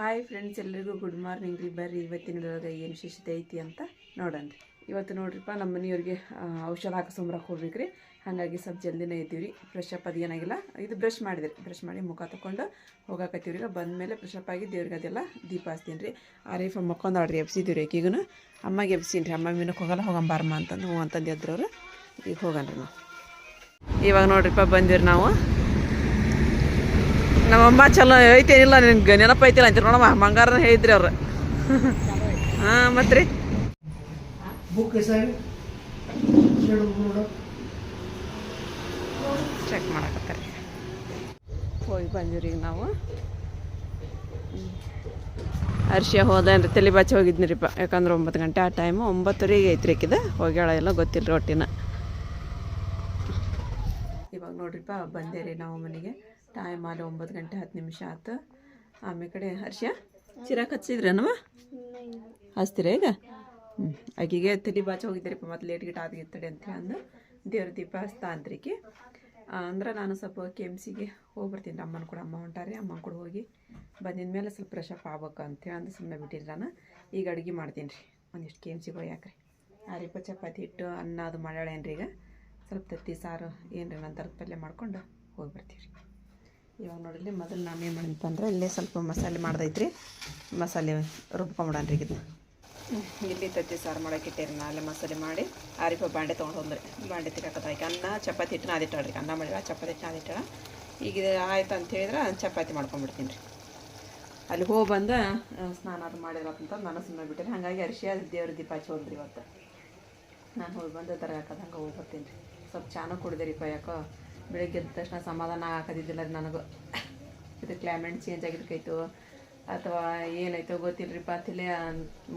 Hi friends ಎಲ್ಲರಿಗೂ good morning ರೀ. ಬರ್ರಿ ಇವತ್ತಿನೊಳಗೆ ಏನು ವಿಶೇಷತೆ ಐತಿ ಅಂತ ನೋಡನ್ರಿ ಇವತ್ತು ನೋಡ್ರಿಪ್ಪ, ನಮ್ಮ ಮನೆಯವ್ರಿಗೆ ಔಷಧ ಹೋಗ್ಬೇಕು ರೀ. ಹಾಗಾಗಿ ಸ್ವಲ್ಪ ಜಲ್ದಿನೇ ಇದ್ದೀವಿ ರೀ ಫ್ರೆಶ್ ಅಪ್ ಅದು ಏನಾಗಿಲ್ಲ. ಇದು ಬ್ರಷ್ ಮಾಡಿದ್ರಿ. ಬ್ರಷ್ ಮಾಡಿ ಮುಖ ತೊಗೊಂಡು ಹೋಗಾಕತ್ತೀವಿ ರೀ ಬಂದಮೇಲೆ ಫ್ರೆಶ್ ಆಗಿ ದೇವ್ರಿಗೆ ಅದೆಲ್ಲ ದೀಪ ಹಚ್ತೀನಿ ರೀ. ಆರೀಫ ಮಕ್ಕೊಂದಾಳ್ರಿ ಎಬ್ಸಿದ್ದೀವಿ ರೀ ಈಗೀಗೂ ಅಮ್ಮಗೆ ಎಬ್ಸೀನಿ ರೀ. ಅಮ್ಮ ಮೀನಕ್ಕೆ ಹೋಗಲ್ಲ ಹೋಗಂಬಾರಮ್ಮ ಅಂತಂದು ಹ್ಞೂ ಅಂತಂದು ಎದ್ರವ್ರು ಈಗ ಹೋಗನ್ರಿ ನಾವು. ಇವಾಗ ನೋಡ್ರಿಪ್ಪ ಬಂದಿವ್ರಿ ನಾವು. ನಮ್ಮಮ್ಮ ಚಲೋ ಐತೇನಿಲ್ಲ ನಿನ್ಗೆ ನೆನಪೈತಿಲ್ಲ ಅಂತೀರಿ ನೋಡಮ್ಮ. ಮಂಗಾರನ ಹೇಳಿದ್ರಿ ಅವ್ರು. ಹಾಂ ಮತ್ರಿ? ರೀ ಚೆಕ್ ಮಾಡಕತ್ತಾರೆ. ಹೋಗಿ ಬಂದಿವ್ರಿ ನಾವು. ಅರ್ಶಿಯ ಹೋದೇನ್ರಿ ತಲೆ ಬಾಚಿ ಹೋಗಿದ್ನಿರಿಪ್ಪ ಯಾಕಂದ್ರೆ ಒಂಬತ್ತು ಗಂಟೆ ಆ ಟೈಮು ಒಂಬತ್ತುವರೆಗೆ ಐತ್ರಿ ಆಕಿದ ಹೋಗ್ಯಾಳ ಎಲ್ಲ ಗೊತ್ತಿಲ್ಲ ರೊಟ್ಟಿನ ಇವಾಗ ನೋಡ್ರಿಪ್ಪ ಬಂದೇರಿ ನಾವು ಮನೆಗೆ. ಟೈಮ್ ಅಲ್ಲಿ ಒಂಬತ್ತು ಗಂಟೆ ಹತ್ತು ನಿಮಿಷ ಆತು. ಆಮೇಲೆ ಕಡೆ ಹರ್ಷ ಚಿರಾಕ್ ಹಚ್ಚಿದ್ರೇನವ ಹಚ್ತೀರ ಈಗ? ಹ್ಞೂ ಆಕಿಗೆ ತಲೆ ಬಾಚಿ ಹೋಗಿದ್ದೀರಿಪ್ಪ ಮತ್ತೆ ಲೇಟ್ ಗಿಟ್ ಆಗಿರ್ತಡೆ ಅಂತ ಅಂದು ದೇವ್ರ ದೀಪ ಹಚ್ತಾ ಅಂದ್ರೆ ನಾನು ಸ್ವಲ್ಪ ಕೆ ಎಂ ಸಿಗೆ ಹೋಗಿ ಬರ್ತೀನಿ ಅಮ್ಮನ ಕೂಡ ಅಮ್ಮ ಹೊಂಟಾರಿ ಅಮ್ಮನ ಕೂಡ ಹೋಗಿ ಬಂದಿದ ಮೇಲೆ ಸ್ವಲ್ಪ ಫ್ರೆಶ್ ಅಪ್ ಆಗ್ಬೇಕು ಅಂತೇಳಿ ಅಂದ್ರೆ ಸುಮ್ಮನೆ ಬಿಟ್ಟಿರಿ ನಾನು. ಈಗ ಅಡುಗೆ ಮಾಡ್ತೀನಿ ರೀ. ಒಂದಿಷ್ಟು ಕೆ ಎಂ ಸಿಗೆ ಯಾಕ್ರಿ ಆರಿಪ ಚಪಾತಿ ಇಟ್ಟು ಅನ್ನ ಅದು ಮಾಡ್ಯಾಳೇನ್ರಿ ಈಗ. ಸ್ವಲ್ಪ ತತ್ತಿ ಸಾರು ಏನು ರೀ ನಂತರ ಪಲ್ಯ ಮಾಡ್ಕೊಂಡು ಹೋಗಿ ಬರ್ತೀವಿ ರೀ. ಇವಾಗ ನೋಡಿರಿ ಮೊದಲು ನಾನು ಏನು ಮಾಡಿದ್ನಪ್ಪ ಅಂದ್ರೆ ಇಲ್ಲೇ ಸ್ವಲ್ಪ ಮಸಾಲೆ ಮಾಡ್ದೈತ್ರಿ. ಮಸಾಲೆ ರುಬ್ಕೊಂಬಿಡನ್ರಿ ಇದನ್ನ ಇಲ್ಲಿ ತತ್ತಿ ಸಾರು ಮಾಡಕ್ಕೆ ಇಟ್ಟೇರಿ ನಾ ಅಲ್ಲೇ ಮಸಾಲೆ ಮಾಡಿ ಆರಿಪ ಬಾಂಡೆ ತೊಗೊಂಡು ಹೋದ್ರಿ. ಬಾಂಡೆ ತಿಕ್ಕಾಕತ್ತಾಯ್ಕೆ ಅನ್ನ, ಚಪಾತಿ ಹಿಟ್ಟು ನಾದಿಟ್ಟಾಳ್ರಿ ಅನ್ನ ಮಾಡಿ ಚಪಾತಿ ಹಿಟ್ಟು ನಾದಿಟ್ಟಾಳ ಈಗ ಆಯ್ತು ಅಂತ ಹೇಳಿದ್ರೆ ಚಪಾತಿ ಮಾಡ್ಕೊಂಬಿಡ್ತೀನಿ ರೀ ಅಲ್ಲಿ ಹೋಗಿ ಬಂದು ಸ್ನಾನ ಅದು ಮಾಡಿದ್ರಪ್ಪ ನಾನು ಸುಮ್ಮನೆ ಬಿಟ್ಟಿರಿ ಹಾಗಾಗಿ ಅರಿಶಿಯ ದೇವ್ರ ದೀಪ ಹಚ್ಚೋದ್ರಿ ಇವತ್ತು. ನಾನು ಹೋಗಿ ಬಂದು ಥರ ಹಾಕೋದು ಹಂಗೆ ಹೋಗಿ ಬರ್ತೀನಿ ರೀ ಸ್ವಲ್ಪ ಚಾನು ರೀ ಯಾಕೋ. ಬೆಳಿಗ್ಗೆ ಎದ್ದ ತಕ್ಷಣ ಸಮಾಧಾನ ಹಾಕೋದಿದ್ದಿಲ್ಲ ರೀ ನನಗೂ. ಇದು ಕ್ಲೈಮೇಟ್ ಚೇಂಜ್ ಆಗಿದ್ದಕ್ಕಾಯ್ತು ಅಥವಾ ಏನಾಯ್ತೋ ಗೊತ್ತಿಲ್ಲರಿಪ್ಪ ತಿಳಿ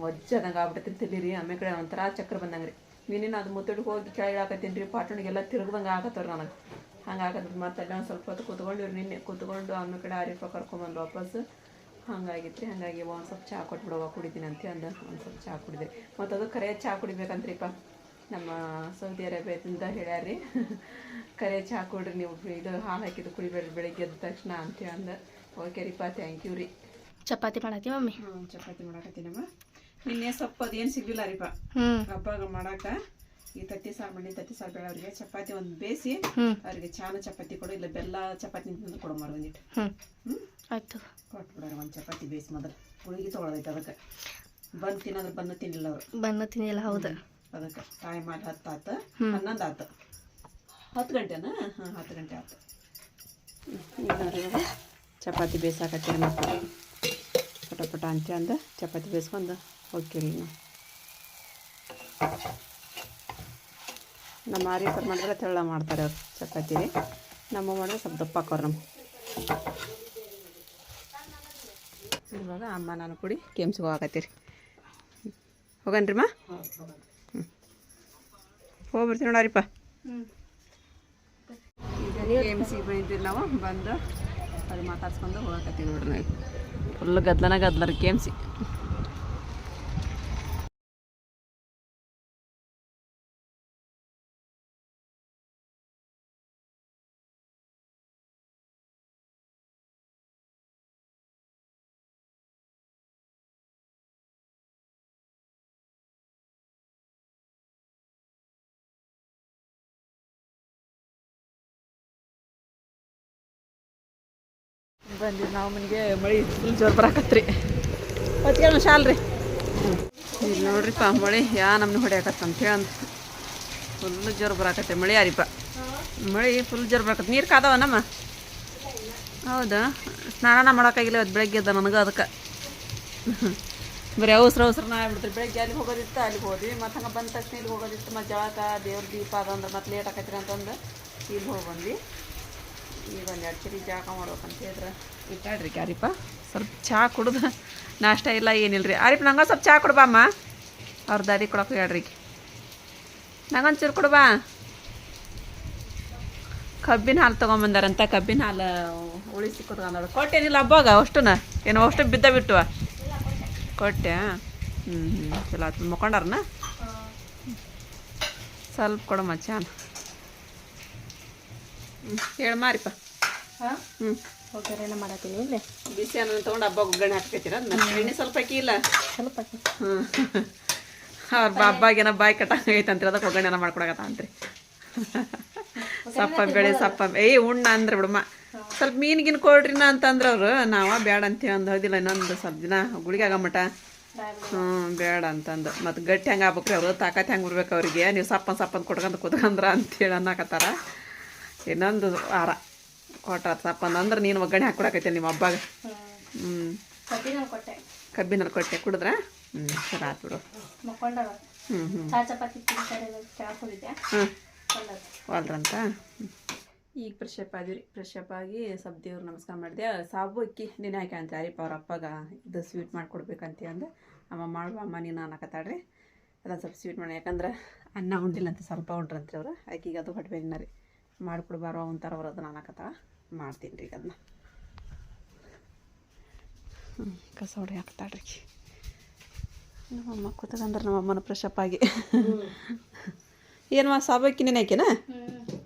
ಮಜ್ಜದಂಗೆ ಆಗ್ಬಿಟ್ಟೈತಿ ತಲೆ ರೀ. ಆಮೇಲೆ ಕಡೆ ಒಂಥರ ಚಕ್ರ ಬಂದಂಗೆ ರೀ. ನೀನೇನು ಅದು ಮುತ್ತಡಿಗೆ ಹೋಗಿ ಕೆಳಗೆ ಹಾಕತ್ತೀನಿ ರೀ ಪಾಟಣಿಗೆಲ್ಲ ತಿರುಗ್ದಂಗೆ ಆಗತ್ತವ್ರಿ ನನಗೆ. ಹಂಗೆ ಆಗತ್ತೆ ಮತ್ತೆ ಅಲ್ಲೇ ಒಂದು ಸ್ವಲ್ಪ ಹೊತ್ತು ಕೂತ್ಕೊಂಡಿವ್ರಿ ನಿನ್ನೆ. ಕೂತ್ಕೊಂಡು ಆಮೇಲೆ ಕಡೆ ಆರಿಪ ಕರ್ಕೊಂಬಂದು ವಾಪಸ್ ಹಂಗಾಗಿತ್ತು ರೀ ಹಾಗಾಗಿ ಒಂದು ಸ್ವಲ್ಪ ಚಹಾ ಕೊಟ್ಬಿಡುವ ಕುಡಿತೀನಿ ಅಂತ ಅಂದು. ಒಂದು ಸ್ವಲ್ಪ ಚಹಾ ಕುಡಿದೆ. ಮತ್ತು ಅದು ಕರೆ ಚಹಾ ಕುಡಿಬೇಕಂತ್ರಿಪ್ಪ. ನಮ್ಮ ಸೌದಿ ಅರೇಬಿಯಾದಿಂದ ಹೇಳ್ಯಾರಿ ಕರೆ ಚಹಾ ಕೊಡ್ರಿ ನೀವು ಇದು ಹಾಲು ಹಾಕಿದ್ದು ಕುಡಿಬೇಡ್ರಿ ಬೆಳಿಗ್ಗೆ ಎದ್ದ ತಕ್ಷಣ ಅಂತ ಅಂದ. ಓಕೆ ರೀಪ್ಪ ಥ್ಯಾಂಕ್ ಯು ರೀ. ಚಪಾತಿ ಮಾಡತ್ತಿ ಮಮ್ಮಿ? ಹ್ಞೂ ಚಪಾತಿ ಮಾಡಕತ್ತೀನಮ್ಮ ನಿನ್ನೆ ಸೊಪ್ಪು ಅದೇನು ಸಿಗಲಿಲ್ಲ ರೀಪ ಹಬ್ಬ ಮಾಡಾಕ ಈ ತತ್ತಿ ಸಾರು ಮಾಡಿ ತತ್ತಿ ಸಾರು ಬೇಡವ್ರಿಗೆ ಚಪಾತಿ ಒಂದು ಬೇಯಿಸಿ ಅವರಿಗೆ ಅವ್ರಿಗೆ ಚಾನ ಚಪಾತಿ ಕೊಡು ಇಲ್ಲ ಬೆಲ್ಲ ಚಪಾತಿ ನಿಂತು ಕೊಡು ಮಾರು ಒಂದಿಟ್ಟು ಹ್ಞೂ ಆಯ್ತು. ಕೊಟ್ಬಿಡಾರ ಒಂದು ಚಪಾತಿ ಬೇಯಿಸಿ ಮೊದಲು. ಹುಡುಗಿ ತೊಗೊಳೋದೈತೆ ಅದಕ್ಕೆ. ಬಂದು ತಿನ್ನೋದ್ರ ಬಂದು ತಿನ್ನಿಲ್ಲ ಅವರು. ಬಂದು ತಿನ್ನಿಲ್ಲ ಹೌದು. ಅದಕ್ಕೆ ಟೈಮ್ ಮಾಡಿ ಹತ್ತು ಆತ. ಹನ್ನೊಂದು ಆತು. ಹತ್ತು ಗಂಟೆನಾ? ಹಾಂ ಹತ್ತು ಗಂಟೆ ಆತು. ಚಪಾತಿ ಬೇಯಿಸಾಕತ್ತೀರಿ ಮಕ್ಕಳು ಪಟ ಪಟ ಅಂತ ಅಂದ ಚಪಾತಿ ಬೇಯಿಸ್ಕೊಂಡು ಹೋಗ್ತೀವಿ ನಾವು. ನಮ್ಮ ಆರೀಫರ್ ಮಾಡಿದ್ರೆ ತೆಳ್ಳ ಮಾಡ್ತಾರೆ ಅವ್ರು ಚಪಾತಿ. ನಮ್ಮ ಮಾಡಿದ್ರೆ ಸ್ವಲ್ಪ ದಪ್ಪ ಹಾಕೋರು ನಮ್ಮ ಇವಾಗ ಅಮ್ಮ ನಾನು ಕೂಡಿ ಕೆಮ್ಸಿಗೆ ಹೋಗತ್ತೀರಿ ಹೋಗನ್ರಿ ಮಾ? ಹೋಗಿ ಬರ್ತೀವಿ ನೋಡಾರಿಪ್ಪ ಎಂ ಸಿ ನಾವು ಬಂದು ಅದು ಮಾತಾಡ್ಸ್ಕೊಂಡು ಹೋಗಕತ್ತೀವಿ ನೋಡ್ರಿ ನಾವು ಫುಲ್ ಗದ್ಲನ ಗದ್ಲರಿ ಕೆ ಎಂ ಸಿ ಬಂದಿದ್ದು ನಾವು ಮನೆಗೆ ಮಳೆ ಫುಲ್ ಜೋರು ಬರಾಕತ್ರಿ ಹೊತ್ತಿಗೆ ಶಾಲ್ ರೀ ಇಲ್ಲಿ ನೋಡ್ರಿಪ್ಪ ಮಳೆ ಯಾ ನಮ್ನ ಹೊಡ್ಯಾಕತ್ತಂತ ಹೇಳಂತ. ಫುಲ್ ಜೋರು ಬರಾಕತ್ತೆ ಮಳೆ ಯಾರಿಪ್ಪ? ಮಳೆ ಫುಲ್ ಜೋರು ಬರಾಕತ್ತೆ ನೀರು ಕಾದವ ನಮ್ಮ? ಹೌದಾ? ಸ್ನಾನ ಮಾಡೋಕ್ಕಾಗಿಲ್ಲ ಇವತ್ತು ಬೆಳಗ್ಗೆ ಅದ ನನಗೆ ಅದಕ್ಕೆ. ಬರೀ ಅವಸರ ಅವಸರ ನಾ ಆಗ್ಬಿಡ್ತೀರಿ. ಬೆಳಗ್ಗೆ ಅಲ್ಲಿಗೆ ಹೋಗೋದಿತ್ತು, ಅಲ್ಲಿಗೆ ಹೋದ್ವಿ. ಮತ್ತು ಹಂಗೆ ಬಂದ ತಕ್ಷಣ ಇಲ್ಲಿ ಹೋಗೋದಿತ್ತು. ಮತ್ತು ಜಳಕ, ದೇವ್ರ ದೀಪ ಅದಂದ್ರೆ, ಮತ್ತೆ ಲೇಟ್ ಆಕೈತ್ರಿ ಅಂತಂದು ಇಲ್ಲಿ ಹೋಗಿ ಬಂದ್ವಿ. ಈಗ ಒಂದು ಎರಡು ಸರಿ ಜಾಗ ಮಾಡ್ಬೇಕಂತ ಹೇಳಿದ್ರೆ. ಇಟ್ಟಾಡ್ರಿ ಕ್ಯಾರಿಪ್ಪ ಸ್ವಲ್ಪ ಚಹಾ ಕುಡ್ದು ನಾಷ್ಟ ಇಲ್ಲ ಏನಿಲ್ಲ ರೀ ಆರಿಪ್ಪ ನಂಗೆ ಸ್ವಲ್ಪ ಚಹಾ ಕೊಡ್ಬಾ ಅಮ್ಮ. ಅವ್ರ ದಾರಿ ಕೊಡೋಕೆ ಹೇಳ್ರಿ ನಂಗೊಂದು ಚೂರು ಕೊಡ್ಬಾ. ಕಬ್ಬಿನ ಹಾಲು ತೊಗೊಂಬಂದಾರಂತ. ಕಬ್ಬಿನ ಹಾಲು ಉಳಿಸಿ ಕೊಟ್ಕೊಂಡಾರ ಕೊಟ್ಟೇನಿಲ್ಲ ಹಬ್ಬಾಗ ಅಷ್ಟುನ. ಏನೋ ಅಷ್ಟು ಬಿದ್ದ ಬಿಟ್ಟುವ ಕೊಟ್ಟೆ ಹ್ಞೂ ಹ್ಞೂ ಚಲೋ ಆಯ್ತು ಮುಕ್ಕೊಂಡಾರನ? ಸ್ವಲ್ಪ ಕೊಡಮ್ಮ ಚಾನ್. ಹೇಳಿ ಮಾರಿಪ್ಪ. ಹ್ಞೂ ಒಗ್ಗರಣೆ ಮಾಡತ್ತೀನಿ ಇಲ್ಲಿ? ಬಿಸಿ ಅನ್ನ ತೊಗೊಂಡು ಹಬ್ಬ ಒಗ್ಗರಣೆ ನನ್ನ ಎಣ್ಣೆ ಸ್ವಲ್ಪ ಅಕ್ಕಿ ಇಲ್ಲ? ಸ್ವಲ್ಪ ಹಾಕಿ. ಹ್ಞೂ ಅವ್ರ ಹಬ್ಬಾಗೇನ ಬಾಯಿ ಕಟ್ಟಂಗೈತೆ ಅಂತೀರ ಅದಕ್ಕೆ ಒಗ್ಗರಣೆ ಮಾಡ್ಕೊಡಕತ್ತ ಅಂತ್ರಿ ಸಪ್ಪ ಬೆಳೆ ಸಪ್ಪ ಏ ಉಣ್ಣ ಅಂದ್ರೆ ಬಿಡಮ್ಮ. ಸ್ವಲ್ಪ ಮೀನು ಗಿನ್ ಕೊಡ್ರಿ ನಾ ಅಂತಂದ್ರೆ ಅವ್ರು ನಾವ ಬೇಡ ಅಂತ ಅಂದ್ ಹೋದಿಲ್ಲ ಇನ್ನೊಂದು ಸ್ವಲ್ಪ ದಿನ ಗುಳಿಗೆ ಆಗಮಟ ಹ್ಞೂ ಬೇಡ ಅಂತಂದು. ಮತ್ತು ಗಟ್ಟಿ ಹೆಂಗೆ ಆಗ್ಬೇಕ್ರಿ ಅವರು ತಾಕತ್ ಹೆಂಗೆ ಬಿಡ್ಬೇಕು ಅವ್ರಿಗೆ. ನೀವು ಸಪ್ಪನ್ ಸಪ್ಪನ್ ಕೊಟ್ಕೊಂಡ್ ಕುತ್ಕೊಂಡ್ರ ಅಂತೇಳಿ ಅನ್ನಕತ್ತಾರ. ಇನ್ನೊಂದು ವಾರ. ಕೊಟ್ರ ಸಪ್ಪನ್ ಅಂದ್ರೆ ನೀನು ಒಗ್ಗರಣೆ ಹಾಕೊಡಕೈತೆ ನಿಮ್ಮ ಹಬ್ಬಾಗ. ಹ್ಞೂ ಕಬ್ಬಿನ ಕೊಟ್ಟೆ. ಕಬ್ಬಿನಲ್ಲಿ ಕೊಟ್ಟೆ. ಕುಡಿದ್ರ? ಹ್ಞೂ ಸರಿ ಆತು ಬಿಡು. ಹ್ಮ್ ಹ್ಞೂ ಹ್ಞೂ ಚಪಾತಿ ಹ್ಞೂ ಕೊಂಡದ್ದು. ಈಗ ಫ್ರೆಶ್ ಅಪ್ ಆದಿವಿ ರೀ ಫ್ರೆಶ್ ಅಪ್ ಆಗಿ ಸಬ್ ದೇವ್ರು ನಮಸ್ಕಾರ ಮಾಡಿದೆ. ಸಾಬು ಅಕ್ಕಿ ನೀನು ಯಾಕೆ ಅಂತ ಯಾರಿಪ್ಪ ಅವ್ರ ಅಪ್ಪಾಗ ಇದು ಸ್ವೀಟ್ ಮಾಡಿಕೊಡ್ಬೇಕಂತ ಅಂದು. ಅಮ್ಮ ಮಾಡುವ ಅಮ್ಮ ನೀನು ಅನ್ನಕತ್ತಾಳ್ರಿ. ಅದೊಂದು ಸ್ವಲ್ಪ ಸ್ವೀಟ್ ಮಾಡಿ. ಯಾಕಂದ್ರೆ ಅನ್ನ ಉಂಡಿಲ್ಲ ಅಂತ ಸ್ವಲ್ಪ ಉಂಡ್ರಂತ್ರಿ ಅವ್ರು. ಆಕಿಗೆ ಅದು ಹೊಟ್ಟೆನ ರೀ ಮಾಡಿಕೊಡ್ಬಾರೋ ಒಂಥರ ಅವ್ರು ಅದನ್ನ ಅನ್ನಕತ್ತಾಳ ಮಾಡ್ತೀನಿ ರೀ ಅದನ್ನ ಹ್ಞೂ ಕಸ ಹೊಡಿ ಹಾಕ್ತಾಳ್ರಿ. ನಮ್ಮಮ್ಮ ಕೂತಕಂದ್ರೆ ನಮ್ಮಮ್ಮನ ಫ್ರೆಶಪ್ ಆಗಿ. ಏನು ಸಾಬಕ್ಕಿ ನೆನೆ ಹಾಕಿನ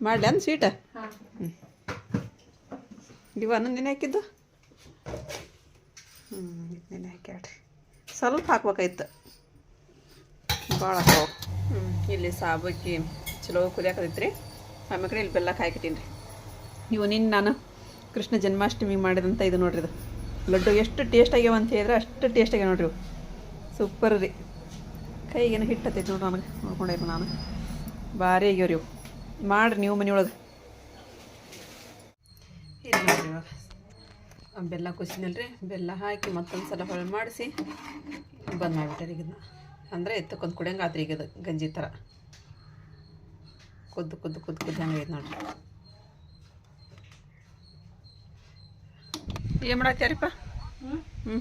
ಮಾಡ್ಲಿ ಅಂದ್ ಸ್ವೀಟ ಹಾ. ಇವ ನೆನೆ ಹಾಕಿದ್ದು? ಹ್ಞೂ ನೆನೆ ಹಾಕ್ಯಾಡ್ರಿ ಸ್ವಲ್ಪ ಹಾಕ್ಬೇಕಾಯ್ತು. ಭಾಳ ಹ್ಞೂ ಇಲ್ಲಿ ಸಾಬಕ್ಕಿ ಚಲೋ ಕುದಿಯಾಕತೈತ್ರಿ ಆಮೇಲೆ ಕಡೆ ಇಲ್ಲಿ ಬೆಲ್ಲ ಕಾಯ್ಕಿಟ್ಟೀನಿ ರೀ ಇವು ನಿನ್ನ ನಾನು ಕೃಷ್ಣ ಜನ್ಮಾಷ್ಟಮಿ ಮಾಡಿದಂಥ ಇದು ನೋಡ್ರಿ ಇದು. ಲಡ್ಡು ಎಷ್ಟು ಟೇಸ್ಟ್ ಆಗ್ಯಾವ ಅಂತ ಹೇಳಿದ್ರೆ ಅಷ್ಟು ಟೇಸ್ಟ್ ಆಗ್ಯಾವ ನೋಡ್ರಿ ಸೂಪರ್ ರೀ. ಕೈಗೇನು ಹಿಟ್ಟು ಹತ್ತೈತೆ ನೋಡ್ರಿ ನನಗೆ. ನೋಡ್ಕೊಂಡಿರಿ ನಾನು. ಭಾರಿ ಆಗ್ಯಾವ ರೀ ಮಾಡಿರಿ ನೀವು ಮನೆಯೊಳಗೆ. ಇದು ನೋಡ್ರಿ ಇವಾಗ. ಬೆಲ್ಲ ಕುಸಿನಲ್ರಿ ಬೆಲ್ಲ ಹಾಕಿ ಮತ್ತೊಂದು ಸಲ ಹೊಳೆ ಮಾಡಿಸಿ. ಬಂದ್ ಮಾಡಿಬಿಟ್ಟಾರೆ ಈಗ ಇದನ್ನ. ಅಂದರೆ ಎತ್ತಕ್ಕೊಂದು ಕುಡಿಯಂಗೆ ಆತ್ರಿ ಈಗ ಗಂಜಿ ಥರ. ಕುದ್ದು ಕುದ್ದು ಕುದ್ದು ಕುದ್ದು ಹಂಗೆ ಐತೆ ನೋಡ್ರಿ. ಏನು ಮಾಡತ್ತಾರಿಪ್ಪ? ಹ್ಞೂ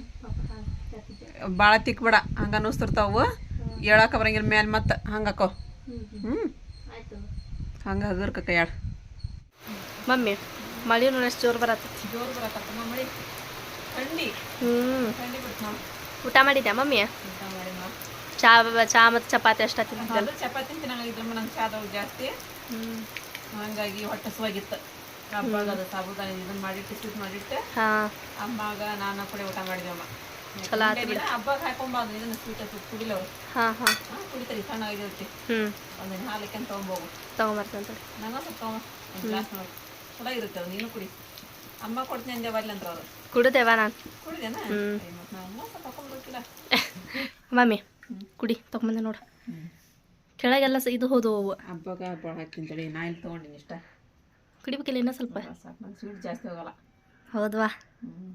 ಭಾಳ ತಿಕ್ಬೇಡ ಹಂಗೆ ಅನ್ನಿಸ್ತಿರ್ತಾವು. ಹೇಳಕ್ಕ ಬರಂಗಿಲ್ಲ ಮ್ಯಾಲೆ ಮತ್ತೆ ಹಂಗೆ ಹಾಕೋ. ಹ್ಞೂ ಹಂಗೆ ಹಗರ್ಕ ಕೈಯಾಡ ಮಮ್ಮಿ ಮಳಿ ಎಷ್ಟು ಜೋರು ಬರತ್ತೈತಿ ಜೋರು ಬರತ್ತಮ್ಮ ಮಳೆ. ಥಂಡಿ. ಬಿಡ್ತು ಊಟ ಮಾಡಿದ್ಯಾ ಮಮ್ಮಿ? ಊಟ ಮಾಡಿ ಚಾ ಚಾ ಮತ್ತು ಚಪಾತಿ ಅಷ್ಟ ತಿಂತಿದ್ದಲ್ಲ ಚಪಾತಿ ತಿನ್ನಂಗಿದ್ರಮ್ಮ ನಂಗೆ ಚಾದವು ಜಾಸ್ತಿ. ಹಂಗಾಗಿ ಹೊಟ್ಟೆ ಸುವಾಗಿತ್ತು ಹಬ್ಬಾಗ ಅದು ಸಾಬುದಾನಿ ಇದನ್ನ ಮಾಡಿಟ್ಟು ಮಾಡಿಟ್ಟು ಹಾ. ಅಮ್ಮಾಗ ನಾನು ಕೂಡ ಊಟ ಮಾಡಿದ್ವಮ್ಮ ಚಲೋ ಆತು ಬಿಡು. ಹಬ್ಬಕ್ಕೆ ಹಾಕೊಂಬಾರ್ದು ಇದನ್ನ ಸ್ವೀಟ್ ಕುಡಿಲ್ಲ ಅವ್ರು ಹಾ ಹಾ. ಹಾಂ ಕುಡಿತಾರೆ ಸಣ್ಣ ಆಗಿರ್ತಿ ಹ್ಮ್. ಒಂದಿನ ಹಾಲಕ್ಕೆ ತೊಗೊಂಬೋಗು. ತಗೊಂಬರ್ತಂತ ನಂಗೆ ಸ್ವಲ್ಪ ತಗೊಂಬ ಒಂದು ಗ್ಲಾಸ್ ನೋಡಿ. ಚಲೋ ಇರುತ್ತೆ ನೀನು ಕುಡಿ. ಅಮ್ಮ ಕೊಡ್ತೀನಿ ಅಂದೆ ಬರ್ಲಿ ಅಂತ ಅವರು. ಕುಡಿದೇವಾ ನಾನು? ಕುಡಿದೇನ? ಸ್ವಲ್ಪ ಮಮ್ಮಿ. ಕುಡಿ ತಗೊಂಬಂದೆ ನೋಡು. ಕೆಳಗೆಲ್ಲ ಸ- ಇದು ಹೋದವು ಅವು. ಹಬ್ಬಗ ಭಾಳ ಹಾಕ್ತೀನಿ ತಡಿ ನಾ ಇಲ್ಲಿ ತೊಗೊಂಡಿನಿ ಇಷ್ಟ. ಕುಡಿಬೇಕಿಲ್ಲ ಇನ್ನೂ ಸ್ವಲ್ಪ. ಸಾಕು ನಂಗೆ ಸ್ವೀಟ್ ಜಾಸ್ತಿ ಹೋಗಲ್ಲ. ಹೌದ್ವಾ ಹ್ಞೂ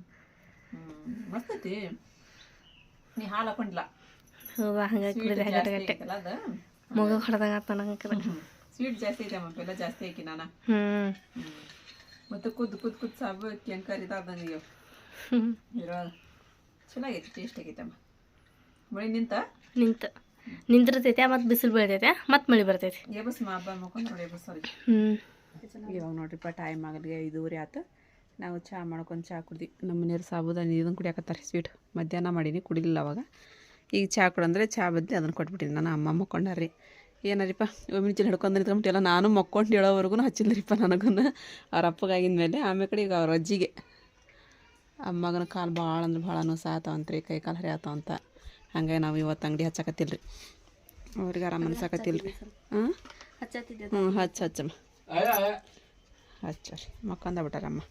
ಹ್ಞೂ ಮಸ್ತ್ ನೀ ಹಾಲು ಹಾಕೊಂಡಿಲ್ಲ? ಹೌದಾ ಹಂಗಾಗಿ ಕುಡಿದ್ರೆ ಕುಡಿದೆ ಜಾಸ್ತಿ ಗಟ್ಟೆ ಗಟ್ಟೆ. ಐತಲ್ಲ ಅದು? ಮಗ ಹೊಡೆದಂಗ ಆತ ನಂಗೆ ಸ್ವೀಟ್ ಜಾಸ್ತಿ ಐತೆ ಅಮ್ಮ ಬೆಲ್ಲ ಜಾಸ್ತಿ ಹಾಕಿ ನಾನು. ಹ್ಞೂ ಮತ್ತು ಕುದ್ದು ಕುದ್ದು ಕುದ್ದು ಸಾಬು ಕೆಂಕರ್ ಇದಾದಂಗೆ ಇರೋ ಚೆನ್ನಾಗೈತಿ ಟೇಸ್ಟ್ ಆಗೈತೆ ಅಮ್ಮ. ಮಳೆ ನಿಂತ? ನಿಂತ. ನಿಂತಿರ್ತೈತೆ ಮತ್ತು ಬಿಸಿಲು ಬೀಳ್ತೈತೆ ಮತ್ತು ಮಳೆ ಬರ್ತೈತಿ. ಇವಾಗ ನೋಡ್ರಿಪ್ಪ ಟೈಮ್ ಆಗಲಿ ಐದೂವರೆ ಆತು. ನಾವು ಚಹಾ ಮಾಡ್ಕೊಂಡು ಚಹಾ ಕುಡ್ದು ನಮ್ಮ ಮನೆಯವ್ರು ಸಾಬುದಾನಿ ಇದನ್ನು ಕುಡಿಯಾಕತ್ತಾರೆ ಸ್ವೀಟ್. ಮಧ್ಯಾಹ್ನ ಮಾಡೀನಿ ಕುಡಿಲಿಲ್ಲ ಅವಾಗ. ಈಗ ಚಹಾ ಕೊಡಂದ್ರೆ ಚಹಾ ಬದಲಿ ಅದನ್ನು ಕೊಟ್ಬಿಟ್ಟಿನಿ ನಾನು ಅಮ್ಮ ಮಕ್ಕೊಂಡಾರ್ರಿ. ಏನಾರಿಪ್ಪ ಒಮ್ಮೆ ಚಿಲ್ ಹಿಡ್ಕೊಂಡು ನಿಂತ್ಕೊಂಬಿಟ್ಟಿಲ್ಲ ನಾನು ಮಕ್ಕೊಂಡು ಹೇಳೋವರೆಗೂ ಹಚ್ಚಿಲ್ಲರಿಪ್ಪ ನನಗೂ ಅವ್ರ ಅಪ್ಪಗಾಗಿನ ಮೇಲೆ ಆಮೇಲೆ ಕಡೆ ಈಗ ಅವ್ರ ಅಜ್ಜಿಗೆ. ಅಮ್ಮಗನ ಕಾಲು ಭಾಳ ಅಂದ್ರೆ ಭಾಳ ನೋವು ಸಾತಾವಂತ್ರಿ ಕೈ ಕಾಲು ಹರಿಯಾತಾವ ಅಂತ ಹಂಗಾಗಿ ನಾವು ಇವತ್ತು ಅಂಗಡಿ ಹಚ್ಚಕತ್ತಿಲ್ಲ ರೀ ಅವ್ರಿಗೆ ಆರಾಮ ಅನ್ಸಕತ್ತಿಲ್ಲ ರೀ ಹಾಂ ಹ್ಞೂ ಹಚ್ಚ ಹಚ್ಚಮ್ಮ ಹಚ್ಚ ರೀ ಮಕ್ಕೊಂದ ಬಿಟ್ಟಾರಮ್ಮ.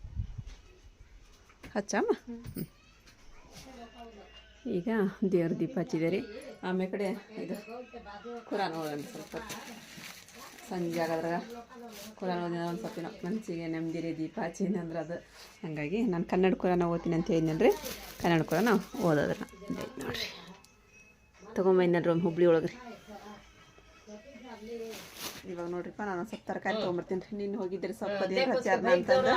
ಹಚ್ಚಮ್ಮ ಹ್ಞೂ ಈಗ ದೇವ್ರ ದೀಪ ಹಚ್ಚಿದೆ ರೀ ಆಮೇಲೆ ಕಡೆ ಇದು ಕುರಾನ್ ಓದೋಣ ಸ್ವಲ್ಪ. ಸಂಜೆ ಆಗೋದ್ರಾಗ ಕುರಾನ್ ಓದಿನ ಒಂದು ಸ್ವಲ್ಪ ಮನಸ್ಸಿಗೆ ನೆಮ್ಮದಿ ರೀ ದೀಪ ಹಚ್ಚಿನ ಅಂದ್ರೆ ಅದು. ಹಾಗಾಗಿ ನಾನು ಕನ್ನಡ ಕುರಾನ ಓದ್ತೀನಿ ಅಂತ ಹೇಳಿದ್ನಲ್ರಿ. ಕನ್ನಡ ಕುರಾನ ಓದೋದ್ರ ನೋಡಿರಿ. ತೊಗೊಂಬಂದ್ರಿ ಒಂದು ಹುಬ್ಳಿ ಒಳಗೆ ರೀ ಇವಾಗ ನೋಡ್ರಿಪ್ಪ ನಾನು ಸ್ವಲ್ಪ ತರಕಾರಿ ತೊಗೊಂಬರ್ತೀನಿ ರೀ ನೀನು ಹೋಗಿದ್ರಿ ಸ್ವಲ್ಪ ಅದೇನು ಹಚ್ಚಾರ ಅಂತಂದ್ರೆ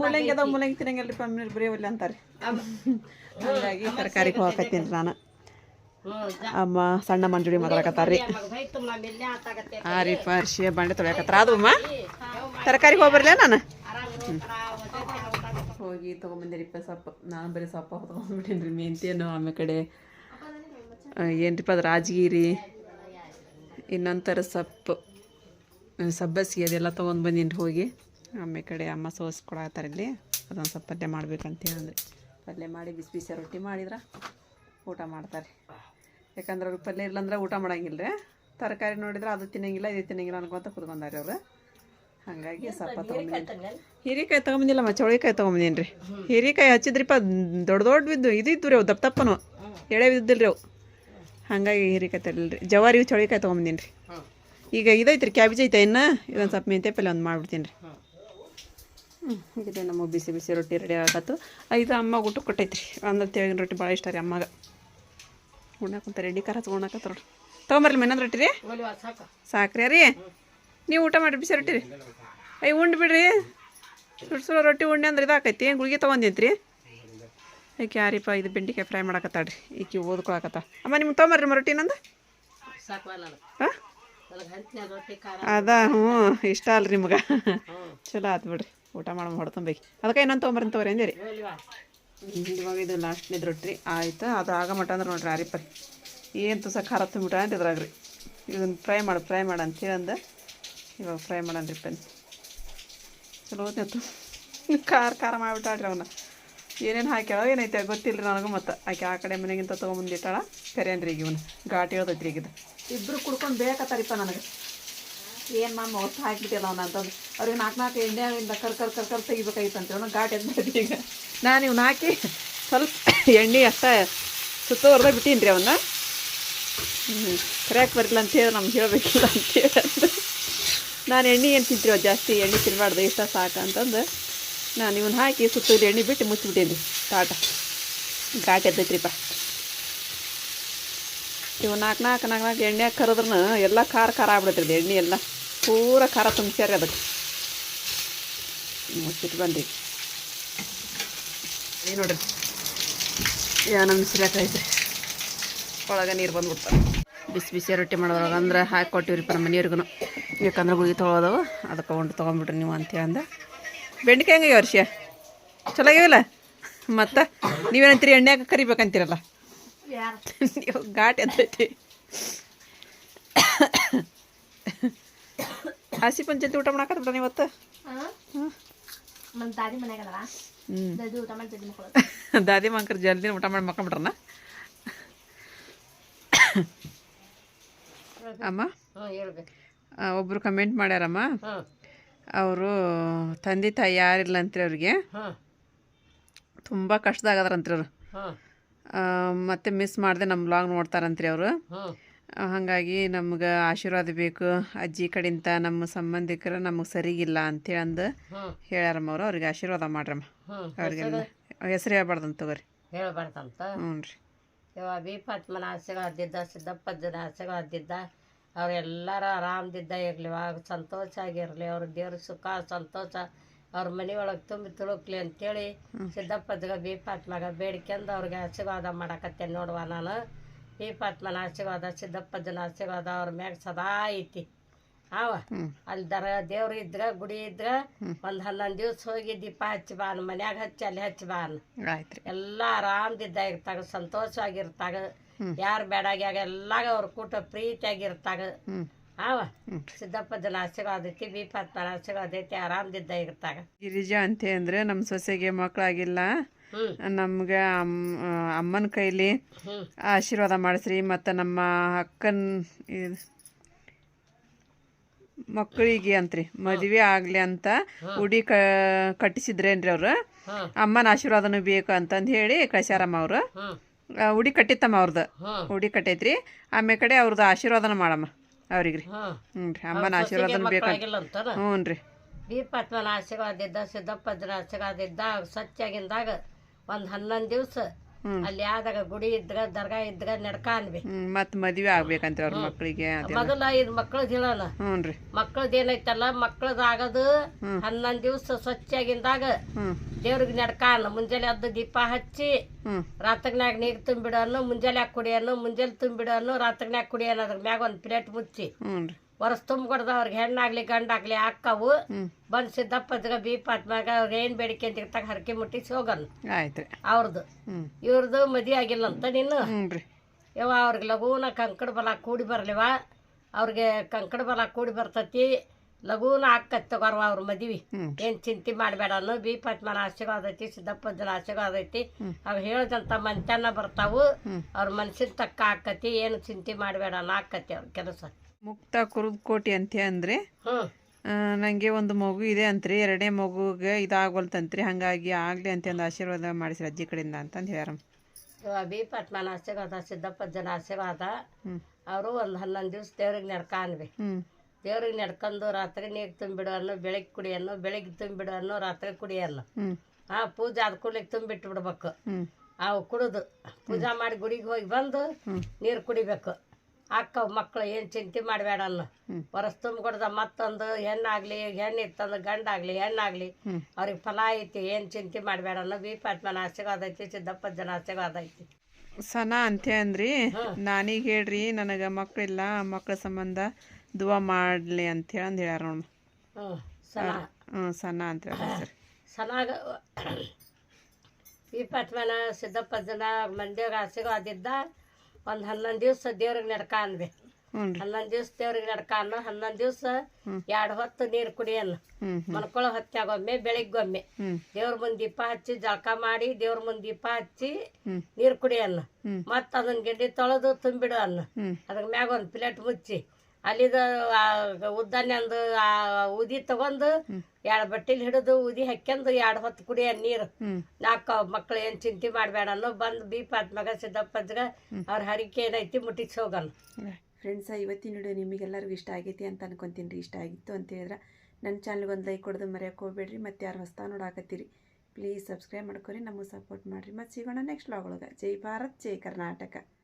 ಮೂಲಂಗಿ ಅದಾವ ಮೂಲಂಗಿ ತಿನ್ನಂಗಿಲ್ಲರಿಪ್ಪ ಮನೇಲಿ ಬರೀ ಒಲ್ಲೆ ಅಂತಾರೆ ಹಾಗಾಗಿ ತರಕಾರಿಗೆ ಹೋಗಕತ್ತೀನಿ ರೀ ನಾನು ಅಮ್ಮ ಸಣ್ಣ ಮಂಜುಡಿ ಮಾತಾಡಕತ್ತಾರ ರೀ ಆ ರೀ ಪರ್ಶಿಯ ಬಂಡೆ ತೊಳ್ಯಾಕತ್ತಾರ ಅದು ಅಮ್ಮ ತರಕಾರಿಗೆ ಹೋಗ್ಬರ್ಲೇ ನಾನು. ಹೋಗಿ ತೊಗೊಂಬಂದಿರಿಪ್ಪ ಸೊಪ್ಪು ನಾನು ಬರೀ ಸೊಪ್ಪು ಹೋಗ್ಬಿಟ್ಟೀನಿ ರೀ ಮೆಂತ್ಯನು ಆಮೇಲೆ ಕಡೆ ಏನ್ರಿಪ್ಪ ಅದು ರಾಜಗಿರಿ ಇನ್ನೊಂದು ಥರ ಸೊಪ್ಪು ಸಬ್ಬಸಿಗೆ ಅದೆಲ್ಲ ತೊಗೊಂಡು ಬಂದೀನಿ ಹೋಗಿ. ಆಮೇಲೆ ಕಡೆ ಅಮ್ಮ ಸೋಸ್ ಕೊಡತ್ತಾರ ಇಲ್ಲಿ. ಅದೊಂದು ಸ್ವಲ್ಪ ಪಲ್ಯ ಮಾಡ್ಬೇಕಂತ ಅಂದ್ರೆ ಪಲ್ಯ ಮಾಡಿ ಬಿಸಿ ಬಿಸಿ ರೊಟ್ಟಿ ಮಾಡಿದ್ರೆ ಊಟ ಮಾಡ್ತಾರೆ. ಯಾಕಂದ್ರೆ ಅವ್ರಿಗೆ ಪಲ್ಯ ಇಲ್ಲಂದ್ರೆ ಊಟ ಮಾಡಂಗಿಲ್ಲ ರೀ ತರಕಾರಿ ನೋಡಿದ್ರೆ ಅದು ತಿನ್ನಂಗಿಲ್ಲ ಇದು ತಿನ್ನಂಗಿಲ್ಲ ಅನ್ಕೊಂತ ಕುತ್ಕೊಂಡಾರೆ ಅವರು. ಹಾಗಾಗಿ ಸ್ವಲ್ಪ ತೊಗೊಂಬಂದಿನಿ ಹೀರೆಕಾಯಿ ತೊಗೊಂಬಂದಿಲ್ಲಮ್ಮ ಚೌಳಿಕಾಯಿ ತೊಗೊಂಬಂದೀನಿ ರೀ ಹೀರೆಕಾಯಿ ಹಚ್ಚಿದ್ರಿಪ್ಪ ದೊಡ್ಡ ದೊಡ್ಡ ಬಿದ್ದು ಇದು ಇದ್ದು ರೀ ಅವು ದಪ್ಪ ದಪ್ಪನು. ಎಳೆ ಬಿದ್ದಿಲ್ಲ ರೀ ಅವು. ಹಾಗಾಗಿ ಹೀರೆಕಾಯಿ ತರಲಿಲ್ಲ ರೀ ಜವಾರಿ ಚೌಳಿಕಾಯಿ ತೊಗೊಂಬಂದೀನಿ ರೀ ಈಗ ಇದೈತೆ ರೀ ಕ್ಯಾಬೇಜ್ ಐತೆ ಇನ್ನು ಇದೊಂದು ಸ್ವಲ್ಪ ಮೆಂತೆ ಪಲ್ಲೆ ಒಂದು ಮಾಡ್ಬಿಡ್ತೀನಿ ರೀ ಹ್ಞೂ ಇದೆ ನಮ್ಮ ಬಿಸಿ ಬಿಸಿ ರೊಟ್ಟಿ ರೆಡಿ ಆಗತ್ತು. ಇದು ಅಮ್ಮ ಊಟ ಕೊಟ್ಟೈತ್ರಿ. ಅಂದ್ರೆ ತೆಳಗಿನ ರೊಟ್ಟಿ ಭಾಳ ಇಷ್ಟ ರೀ ಅಮ್ಮಗೆ. ಉಣ್ಣಾಕಂತ ರೆಡಿ ಖಾರ ಹಚ್ಕೊಳಕತ್ತಾರ ನೋಡ್ರಿ ತೊಗೊಂಬರ್ಲಿ ಇನ್ನೊಂದು ರೊಟ್ಟಿ ರೀ? ಸಾಕ್ರಿ ರೀ. ನೀವು ಊಟ ಮಾಡಿ ಬಿಸಿ ರೊಟ್ಟಿ ರೀ. ಅಯ್ಯ ಉಂಡು ಬಿಡ್ರಿ. ಸುಡು ರೊಟ್ಟಿ ಉಂಡೆ ಅಂದ್ರೆ ಇದಾಕೈತಿ. ಗುಳಿಗೆ ತೊಗೊಂಡಿಂತ್ರಿ ಈಕೆ ಯಾರಿಪ್ಪ ಇದು ಬೆಂಡಿಕಾಯಿ ಫ್ರೈ ಮಾಡಕತ್ತಾಡ್ರಿ ಈಕೆ ಓದ್ಕೊಳಕತ್ತ? ಅಮ್ಮ, ನಿಮ್ಗೆ ತೊಗೊಂಬರ್ರಿ ರೊಟ್ಟಿ ನಂದು ಅದ, ಹ್ಞೂ, ಇಷ್ಟ ಅಲ್ರಿ ನಿಮ್ಗೆ. ಚಲೋ ಆತು ಬಿಡ್ರಿ, ಊಟ ಮಾಡೋ ಹೊಡ್ತಂಬೇಕು ಅದಕ್ಕೆ ಇನ್ನೊಂದು ತೊಗೊಂಬರ್ತೀನಿ ತಗೋರಿ ಅಂದಿರಿ. ಇವಾಗ ಇದು ಲಾಸ್ಟ್ನೇದು ರೊಟ್ಟಿ ಆಯ್ತು, ಅದು ಆಗ ಮಟ ಅಂದ್ರೆ ನೋಡ್ರಿ ಆರಿಪ್ಪರಿ ಏನು ತುಸ ಖಾರ ತುಂಬಿಟ್ಟ ಅಂತ ಇದ್ರಾಗ ರೀ ಇದನ್ನು ಫ್ರೈ ಮಾಡು ಫ್ರೈ ಮಾಡು ಅಂತೇಳಿ ಅಂದ ಇವಾಗ ಫ್ರೈ ಮಾಡನ್ರಿ ಪೆನ್. ಚಲೋ ಓದ್ತು ಖಾರ ಖಾರ ಮಾಡಿಬಿಟ್ಟಾಡ್ರಿ ಅವನ್ನ ಏನೇನು ಹಾಕ್ಯಾಳ ಏನೈತೆ ಗೊತ್ತಿಲ್ಲ ರೀ ನನಗೂ ಮತ್ತು. ಆಕೆ ಆ ಕಡೆ ಮನೆಗಿಂತ ತೊಗೊಂಬಂದಿಟ್ಟಾಳ ಕರೆಯನ್ರಿ ಈಗ ಇವನು ಘಾಟಿ ಹೇಳ್ದೈತ್ರಿ ಈಗ ಇದು ಇಬ್ಬರು ಕುಡ್ಕೊಂಡು ಬೇಕತ್ತಾರಿಪ್ಪ ನನಗೆ. ಏನು ಮ್ಯಾಮ್ ಹೊತ್ತು ಹಾಕ್ಬಿಟ್ಟಿಲ್ಲ ಅವನ ಅಂತಂದು. ಅವ್ರಿಗೆ ನಾಲ್ಕು ನಾಲ್ಕು ಎಣ್ಣೆಯಿಂದ ಕರ್ ಕರ್ ಕರ್ ಕರ್ ತೆಗಿಬೇಕಾಗಿತ್ತಂತ ಅವನು ಘಾಟಿ ಎದ್ದು ಈಗ. ನಾನು ಇವ್ನ ಹಾಕಿ ಸ್ವಲ್ಪ ಎಣ್ಣೆ ಅಷ್ಟೇ ಸುತ್ತುವರ್ದ ಬಿಟ್ಟೀನಿ ರೀ ಅವನ್ನ ಹ್ಞೂ ಕರೆಯಾಕೆ ಬರಲಿಲ್ಲ ಅಂತೇಳಿ ನಮ್ಗೆ ಹೇಳಬೇಕಿಲ್ಲ ಅಂತೇಳಿ ಹೇಳಿ ನಾನು ಎಣ್ಣೆ ಏನು ತಿಂತೀವಿ ಜಾಸ್ತಿ ಎಣ್ಣೆ ತಿನ್ನಬಾರ್ದು ಇಷ್ಟ ಸಾಕು ಅಂತಂದು. ನಾನು ಇವನ್ನ ಹಾಕಿ ಸುತ್ತೂರು ಎಣ್ಣೆ ಬಿಟ್ಟು ಮುಚ್ಚಿಬಿಟ್ಟೇನಿ ತಾಟ ಘಾಟ್ ಎದ್ದೈತ್ರಿಪ್ಪ ಇವು ನಾಲ್ಕು ನಾಲ್ಕು ನಾಲ್ಕು ನಾಲ್ಕು ಎಣ್ಣೆ ಕರೆದ್ರೂ ಎಲ್ಲ ಖಾರ ಖಾರ ಆಗ್ಬಿಡತ್ರಿ ಎಣ್ಣೆ ಎಲ್ಲ. ಪೂರ ಖಾರ ತುಂಬಿಸ್ಯಾರ ಅದಕ್ಕೆ. ಮುಚ್ಚಿಟ್ಟು ಬಂದ್ರಿ. ಏನು ನೋಡ್ರಿ? ಯಾ ನಮ್ಮ ಸಿರಿಯಾಕೈತ್ರಿ ಒಳಗೆ ನೀರು ಬಂದ್ಬಿಡ್ತಾರೆ ಬಿಸಿ ಬಿಸಿ ರೊಟ್ಟಿ ಮಾಡೋದ್ರಾಗ ಅಂದ್ರೆ ಹಾಕಿ ಕೊಟ್ಟಿವ್ರಿಪ್ಪ ನಮ್ಮ ಮನೆಯವ್ರಿಗೂ ಯಾಕಂದ್ರೆ ಗುಳಿಗೆ ತೊಗೊಳೋದವು ಅದಕ್ಕೆ ಒಂದು ತೊಗೊಂಡ್ಬಿಟ್ರಿ ನೀವು ಅಂತ ಅಂದ ಬೆಂಡೆಕಾಯಿ ಹೆಂಗೆ ವರ್ಷ ಚಲೋ ಆಗ್ಯಾವಿಲ್ಲ? ಮತ್ತು ನೀವೇನಂತೀರಿ ಎಣ್ಣೆಗೆ ಕರಿಬೇಕಂತೀರಲ್ಲ? ನೀವು ಘಾಟ್ ಅಂತೈತಿ ಹಸಿ ಪಂಚಾಯತಿ ಊಟ ಮಾಡಾಕತ್ತ ಬಿಡ ಇವತ್ತು? ದಾದಿ ಹ್ಞೂ ಮಂಕರ್ ಜಲ್ದಿ ಊಟ ಮಾಡಿ ಮಕ್ಕೊಂಬಿಟ್ರನ ಅಮ್ಮ? ಒಬ್ರು ಕಮೆಂಟ್ ಮಾಡ್ಯಾರಮ್ಮ? ಅವರು ತಂದೆ ತಾಯಿ ಯಾರಿಲ್ಲ ಅಂತ್ರಿ ಅವ್ರಿಗೆ ತುಂಬ ಕಷ್ಟದಾಗದ್ರಂತ್ರಿ ಅವರು. ಮತ್ತೆ ಮಿಸ್ ಮಾಡದೆ ನಮ್ಮ ಬ್ಲಾಗ್ ನೋಡ್ತಾರಂತ್ರಿ ಅವರು. ಹಾಗಾಗಿ ನಮ್ಗೆ ಆಶೀರ್ವಾದ ಬೇಕು. ಅಜ್ಜಿ ಕಡಿಂತ ನಮ್ಮ ಸಂಬಂಧಿಕರು ನಮಗೆ ಸರಿಗಿಲ್ಲ ಅಂತೇಳಿ ಅಂದು ಹೇಳ್ಯಾರಮ್ಮ ಅವರು. ಅವ್ರಿಗೆ ಆಶೀರ್ವಾದ ಮಾಡ್ರಮ್ಮ. ಅವ್ರಿಗೆಲ್ಲ ಹೆಸರು ಹೇಳ್ಬಾರ್ದಂತ ತಗೋರಿ. ಹೇಳ್ಬಾರ್ದಂತ? ಹ್ಞೂ ರೀ ಇವಾಗ ಬಿ ಫಾತ್ಮನ ಆಸೆಗಳಾದಿದ್ದ ಸಿದ್ದಪ್ಪಜ್ಜನ ಆಸೆಗಳಾದಿದ್ದ ಅವರೆಲ್ಲರೂ ಆರಾಮದಿದ್ದ ಇರಲಿ ಸಂತೋಷ ಆಗಿರಲಿ ಅವ್ರ ದೇವ್ರ ಸುಖ ಸಂತೋಷ ಅವ್ರ ಮನೆ ಒಳಗೆ ತುಂಬಿ ತುಳುಕ್ಲಿ ಅಂತೇಳಿ ಸಿದ್ದಪ್ಪದ್ಗ ಬಿ ಫಾತ್ಮಗ ಬೇಡ್ಕೊಂಡು ಅವ್ರಿಗೆ ಆಶೀರ್ವಾದ ಮಾಡಕತ್ತೇನೆ ನೋಡುವ ನಾನು. ಬಿ ಫಾತ್ಮನ ಆಶೀರ್ವಾದ ಸಿದ್ದಪ್ಪಜ್ಜನ ಆಶೀರ್ವಾದ ಅವ್ರ ಮ್ಯಾಗ ಸದಾ ಐತಿ. ಅವ ಅಲ್ಲಿ ದರ ದೇವ್ರ ಇದ್ರ ಗುಡಿ ಇದ್ರ ಒಂದು ಹನ್ನೊಂದು ದಿವ್ಸ ಹೋಗಿ ದೀಪ ಹಚ್ಚಿ ಬಾನ್ ಮನ್ಯಾಗ ಹಚ್ಚಿ ಅಲ್ಲಿ ಹಚ್ಚಿ ರೀ ಎಲ್ಲ ಆರಾಮದಿದ್ದ ಇರ್ತಾಗ ಸಂತೋಷವಾಗಿರ್ತಾಗ ಯಾರು ಬೇಡಾಗ್ಯಾಗ ಎಲ್ಲಾಗ ಅವ್ರ ಕೂಟ ಪ್ರೀತಿಯಾಗಿರ್ತಾಗ. ಅವ ಸಿದ್ದಪ್ಪ ಜಲ ಆಶೀರ್ವಾದ ಐತಿ ಬೀಪತ್ತನ ಆಶೀರ್ವಾದ ಐತಿ ಆರಾಮದಿದ್ದ ಇರ್ತಾಗ. ಗಿರಿಜಾ ಅಂತ ಅಂದ್ರೆ ನಮ್ಮ ಸೊಸೆಗೆ ಮಕ್ಕಳಾಗಿಲ್ಲ ನಮ್ಗೆ ಅಮ್ಮ ಅಮ್ಮನ ಕೈಲಿ ಆಶೀರ್ವಾದ ಮಾಡಿಸ್ರಿ. ಮತ್ತು ನಮ್ಮ ಅಕ್ಕನ ಮಕ್ಕಳಿಗೆ ಅಂತ್ರಿ ಮದುವೆ ಆಗಲಿ ಅಂತ ಉಡಿ ಕ ಕಟ್ಟಿಸಿದ್ರೇನ್ರಿ ಅವರು? ಅಮ್ಮನ ಆಶೀರ್ವಾದನೂ ಬೇಕು ಅಂತಂದು ಹೇಳಿ ಕಳ್ಸ್ಯಾರಮ್ಮ ಅವರು. ಉಡಿ ಕಟ್ಟಿತ್ತಮ್ಮ ಅವ್ರದ್ದು ಉಡಿ ಕಟ್ಟೈತ್ರಿ. ಆಮೇಲೆ ಕಡೆ ಅವ್ರದ್ದು ಆಶೀರ್ವಾದನ ಮಾಡಮ್ಮ ಅವ್ರಿಗೆ ರೀ ಹ್ಞೂ ರೀ ಅಮ್ಮನ ಆಶೀರ್ವಾದನ ಬೇಕಾಗಿಲ್ಲ ಹ್ಞೂ ರೀ. ದೀಪತ್ಮನ ಆಶೀರ್ವಾದ ಇದ್ದ ಸಿದ್ದಪ್ಪದ್ರ ಆಶೀರ್ವಾದ ಇದ್ದ ಸ್ವಚ್ಛಾಗಿಂದಾಗ ಒಂದು ಹನ್ನೊಂದು ದಿವಸ ಅಲ್ಲಿ ಆದಾಗ ಗುಡಿ ಇದ್ರ ದರ್ಗಾ ಇದ್ರ ನಡ್ಕ ಅನ್ಬಿ ಮತ್ ಮದ್ವೆ ಆಗ್ಬೇಕಂತ ಅವ್ರ ಮಕ್ಕಳಿಗೆ ಮೊದಲ ಐದು ಮಕ್ಕಳದ್ ಹೇಳಲ್ಲ ಮಕ್ಕಳದ್ ಏನೈತಲ್ಲ ಮಕ್ಕಳದ್ ಆಗದು ಹನ್ನೊಂದು ದಿವ್ಸ ಸ್ವಚ್ಛಾಗಿಂದಾಗ ದೇವ್ರಿಗೆ ನಡ್ಕಾನ ಮುಂಜಾನೆ ಅದ್ದು ದೀಪ ಹಚ್ಚಿ ರಾತ್ರಿನಾಗ ನೀರು ತುಂಬಿಡೋನು ಮುಂಜಾನೆ ಕುಡಿಯೋನು ಮುಂಜಾನೆ ತುಂಬಿಡೋನು ರಾತ್ರಿನಾಗ ಕುಡಿಯೋನು ಅದ್ರ ಮ್ಯಾಗ ಒಂದು ಪ್ಲೇಟ್ ಮುಚ್ಚಿ. ವರ್ಷ ತುಂಬಿಕೊಡ್ದ ಅವ್ರಿಗೆ ಹೆಣ್ಣಾಗ್ಲಿ ಗಂಡಾಗ್ಲಿ ಅಕ್ಕವು ಬಂದು ಸಿದ್ದಪ್ಪದ್ಗ ಬೀಪ ಆತ್ಮ್ಯಾಗ ಅವ್ರ ಏನ್ ಬೇಡಿಕೆ ಅಂತ ಇರ್ತಾಗ ಹರಕೆ ಮುಟ್ಟಿಸಿ ಹೋಗನ್. ಅವ್ರದ್ದು ಇವ್ರದ್ದು ಮದಿ ಆಗಿಲ್ಲ ಅಂತ ನೀನು? ಯಾವ ಅವ್ರಿಗೆ ಲಘೂನ ಕಂಕಡ ಬಲ ಕೂಡಿ ಬರ್ಲಿವ? ಅವ್ರಿಗೆ ಕಂಕಡ ಬಲ ಕೂಡಿ ಬರ್ತತಿ. ಲಘೂನ ಆಕತ್ತ ತಗೋರ್ವ ಅವ್ರ ಮದ್ವಿ. ಏನ್ ಚಿಂತೆ ಮಾಡಬೇಡ ಅನ್ನೋ ಬಿ ಪದ್ಮನ ಆಶೀರ್ವಾದ ಐತಿ ಸಿದ್ದಪ್ಪನ ಆಶೀರ್ವಾದ ಐತಿ ಅವ್ ಹೇಳ್ದಂತ ಮಂತ್ಯಾನ ಬರ್ತಾವು. ಅವ್ರ ಮನ್ಸಿನ ತಕ್ಕ ಆಕತಿ ಏನು ಚಿಂತೆ ಮಾಡಬೇಡ ಅನ್ನೋ ಆಕತಿ ಅವ್ರ ಕೆಲಸ. ಮುಕ್ತ ಕುರುದ್ ಕೋಟಿ ಅಂತ ಅಂದ್ರೆ? ನಂಗೆ ನನಗೆ ಒಂದು ಮಗು ಇದೆ ಅಂತ್ರಿ ಎರಡನೇ ಮಗುಗೆ ಇದಾಗೋಲ್ತಂತ್ರಿ ಹಾಗಾಗಿ ಆಗಲಿ ಅಂತಂದು ಆಶೀರ್ವಾದ ಮಾಡಿಸಿ ಅಜ್ಜಿ ಕಡೆಯಿಂದ ಅಂತಂದು ಹೇಳ್ಯಾರ. ಬಿ ಪದ್ಮನ ಆಶೀರ್ವಾದ ಸಿದ್ದಪ್ಪನ ಆಶೀರ್ವಾದ ಅವರು ಒಂದು ಹನ್ನೊಂದು ದಿವ್ಸ ದೇವ್ರಿಗೆ ನಡ್ಕ ಅನ್ವಿ ಹ್ಞೂ ದೇವ್ರಿಗೆ ನಡ್ಕೊಂಡು ರಾತ್ರಿ ನೀರು ತುಂಬಿಡು ಅನ್ನೋ ಬೆಳಗ್ಗೆ ಕುಡಿ ಅನ್ನೋ ಬೆಳಗ್ಗೆ ತುಂಬಿಡು ಅನ್ನೋ ರಾತ್ರಿ ಕುಡಿ ಅನ್ನೋ ಆ ಪೂಜೆ ಆದ ಕೂಡಲೇ ತುಂಬಿಟ್ಟು ಬಿಡ್ಬೇಕು. ಅವು ಕುಡಿದು. ಪೂಜಾ ಮಾಡಿ ಗುಡಿಗೆ ಹೋಗಿ ಬಂದು ನೀರು ಕುಡಿಬೇಕು. ಅಕ್ಕ ಮಕ್ಕಳು ಏನು ಚಿಂತೆ ಮಾಡಬೇಡ ಅನ್ನೋ ಹೊರಸ್ ತುಂಬಿಕೊಡ್ದ ಮತ್ತೊಂದು ಹೆಣ್ಣಾಗ್ಲಿ ಹೆಣ್ಣು ಇತ್ತಂದು ಗಂಡಾಗ್ಲಿ ಹೆಣ್ಣಾಗ್ಲಿ. ಅವ್ರಿಗೆ ಫಲ ಐತಿ ಏನು ಚಿಂತೆ ಮಾಡಬೇಡ ಅನ್ನೋ ಬಿ ಪಾತ್ಮನ ಆಶೀರ್ವಾದ ಐತಿ ಸಿದ್ದಪ್ಪಜ್ಜನ ಆಶೀರ್ವಾದ ಐತಿ. ಸನಾ ಅಂತೆ ಅಂದ್ರಿ? ನಾನೀಗ ಹೇಳ್ರಿ ನನಗೆ ಮಕ್ಕಳಿಲ್ಲ ಮಕ್ಕಳ ಸಂಬಂಧ. ದುವಾ ಮಾಡಲಿ ಅಂತೇಳಿ ಅಂದು ಹೇಳ್ಯಾರ ನೋಡು. ಹ್ಞೂ ಸನ. ಅಂತ ಹೇಳಿ ಸರ್. ಚೆನ್ನಾಗ ಈ ಪದ್ಮನ ಸಿದ್ದಪ್ಪಜ್ಜನ ಮಂದಿಗೆ ಆಶೀರ್ವಾದ ಇದ್ದ ಒಂದು ಹನ್ನೊಂದು ದಿವಸ ದೇವ್ರಿಗೆ ನಡ್ಕ ಅನ್ಬಿ ಹನ್ನೊಂದು ದಿವ್ಸ ದೇವ್ರಿಗೆ ನಡ್ಕ ಅನ್ನು ಹನ್ನೊಂದು ದಿವ್ಸ ಎರಡು ಹೊತ್ತು ನೀರು ಕುಡಿಯನ್ನು ಮಲ್ಕೊಳ್ಳೋ ಹೊತ್ತಾಗೊಮ್ಮೆ ಬೆಳಿಗ್ಗೊಮ್ಮೆ. ದೇವ್ರ ಮುಂದೆ ದೀಪ ಹಚ್ಚಿ ಜಳಕ ಮಾಡಿ ದೇವ್ರ ಮುಂದೆ ದೀಪ ಹಚ್ಚಿ. ನೀರು ಕುಡಿಯನ್ನು ಮತ್ತೆ ಅದನ್ನ ಗಿಡ್ಡಿ ತೊಳೆದು ತುಂಬಿಡು ಅನ್ನ ಅದ್ರ ಮ್ಯಾಗ ಒಂದು ಪ್ಲೇಟ್ ಮುಚ್ಚಿ. ಅಲ್ಲಿದ, ಆ ಉದಿ ತಗೊಂಡು ಎರಡು ಬಟ್ಟಿಲಿ ಹಿಡಿದು ಉದಿ ಹಾಕ್ಯಂದು ಎರಡು ಹೊತ್ತು ಕುಡಿಯ ನೀರು. ನಾಲ್ಕು ಮಕ್ಳು ಏನ್ ಚಿಂತೆ ಮಾಡಬೇಡ ಅನ್ನೋ ಬಂದು ಬಿ ಪಾತ್ಮಗ ಸಿದ್ದಪ್ಪಜ್ಗ ಅವ್ರ ಹರಿಕೆ ಏನೈತಿ ಮುಟ್ಟಿಸಿ ಹೋಗಲ್ಲ ಫ್ರೆಂಡ್ಸ ಇವತ್ತಿನ ವಿಡಿಯೋ ನಿಮಗೆಲ್ಲರಿಗೂ ಇಷ್ಟ ಆಗೈತಿ ಅಂತ ಅನ್ಕೊಂತೀನಿ ರೀ. ಇಷ್ಟ ಆಗಿತ್ತು ಅಂತ ಹೇಳಿದ್ರೆ ನನ್ನ ಚಾನಲ್ಗೆ ಒಂದು ಲೈಕ್ ಕೊಡೋದು ಮರೆಯೋಕೆ ಹೋಗ್ಬೇಡ್ರಿ. ಮತ್ತು ಯಾರು ಹೊಸ್ತಾ ನೋಡಾಕತ್ತೀರಿ ಪ್ಲೀಸ್ ಸಬ್ಸ್ಕ್ರೈಬ್ ಮಾಡ್ಕೊರಿ. ನಮಗೆ ಸಪೋರ್ಟ್ ಮಾಡಿರಿ. ಮತ್ತು ಸಿಗೋಣ ನೆಕ್ಸ್ಟ್ ವ್ಲಾಗ್ ಜೈ ಭಾರತ್, ಜೈ ಕರ್ನಾಟಕ.